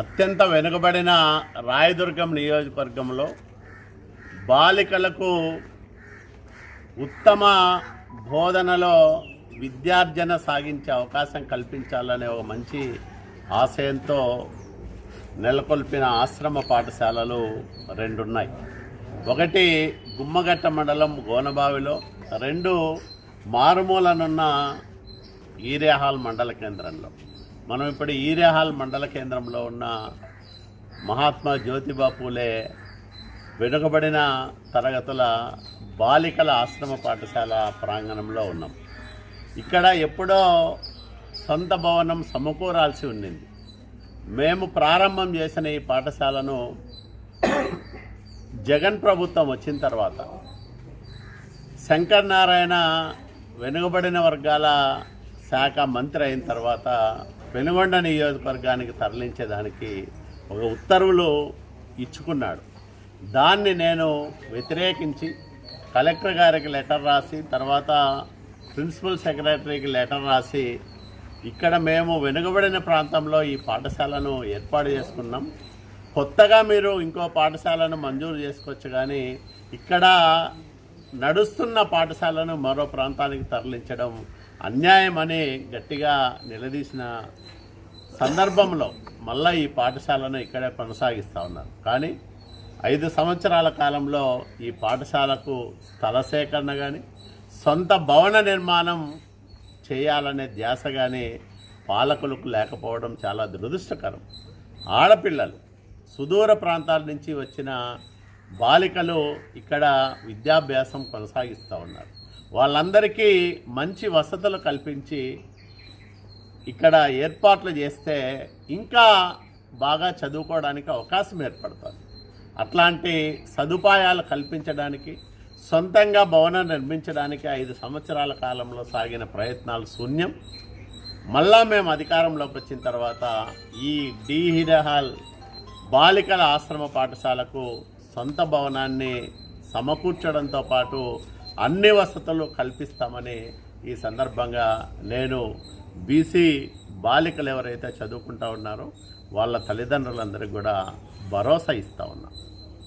అత్యంత వెనుకబడిన రాయదుర్గం నియోజకవర్గంలో బాలికలకు ఉత్తమ బోధనలో విద్యార్జన సాగించే అవకాశం కల్పించాలనే ఒక మంచి ఆశయంతో నెలకొల్పిన ఆశ్రమ పాఠశాలలు రెండున్నాయి. ఒకటి గుమ్మగట్ట మండలం గోనబావిలో రెండు మారుమూలనున్న ఈరేహాల్ మండల కేంద్రంలో. మనం ఇప్పుడు ఈరేహాల్ మండల కేంద్రంలో ఉన్న మహాత్మా జ్యోతిబా పూలే వెనుకబడిన తరగతుల బాలికల ఆశ్రమ పాఠశాల ప్రాంగణంలో ఉన్నాం. ఇక్కడ ఎప్పుడో సొంత భవనం సమకూరాల్సి ఉండింది మేము ప్రారంభం చేసిన ఈ పాఠశాలను జగన్ ప్రభుత్వం వచ్చిన తర్వాత శంకర్ నారాయణ వెనుకబడిన వర్గాల శాఖ మంత్రి అయిన తర్వాత పెనుగొండ నియోజకవర్గానికి తరలించేదానికి ఒక ఉత్తర్వులు ఇచ్చుకున్నాడు. దాన్ని నేను వ్యతిరేకించి కలెక్టర్ గారికి లెటర్ రాసి తర్వాత ప్రిన్సిపల్ సెక్రటరీకి లెటర్ రాసి ఇక్కడ మేము వెనుకబడిన ప్రాంతంలో ఈ పాఠశాలను ఏర్పాటు చేసుకున్నాం. కొత్తగా మీరు ఇంకో పాఠశాలను మంజూరు చేసుకోవచ్చు కానీ ఇక్కడ నడుస్తున్న పాఠశాలను మరో ప్రాంతానికి తరలించడం అన్యాయం అని గట్టిగా నిలదీసిన సందర్భంలో మళ్ళీ ఈ పాఠశాలను ఇక్కడే కొనసాగిస్తూ ఉన్నారు. కానీ ఐదు సంవత్సరాల కాలంలో ఈ పాఠశాలకు స్థల సేకరణ కానీ సొంత భవన నిర్మాణం చేయాలనే ధ్యాస కానీ పాలకులకు లేకపోవడం చాలా దురదృష్టకరం. ఆడపిల్లలు సుదూర ప్రాంతాల నుంచి వచ్చిన బాలికలు ఇక్కడ విద్యాభ్యాసం కొనసాగిస్తూ ఉన్నారు. వాళ్ళందరికీ మంచి వసతులు కల్పించి ఇక్కడ ఏర్పాట్లు చేస్తే ఇంకా బాగా చదువుకోవడానికి అవకాశం ఏర్పడుతుంది. అట్లాంటి సదుపాయాలు కల్పించడానికి సొంతంగా భవనం నిర్మించడానికి ఐదు సంవత్సరాల కాలంలో సాగిన ప్రయత్నాలు శూన్యం. మళ్ళా మేము అధికారంలోకి వచ్చిన తర్వాత ఈ డీహిరహాల్ బాలికల ఆశ్రమ పాఠశాలకు సొంత భవనాన్ని సమకూర్చడంతో పాటు అన్ని వసతులు కల్పిస్తామని ఈ సందర్భంగా నేను బీసీ బాలికలు ఎవరైతే చదువుకుంటా ఉన్నారో వాళ్ళ తల్లిదండ్రులందరికీ కూడా భరోసా ఇస్తూ ఉన్నాను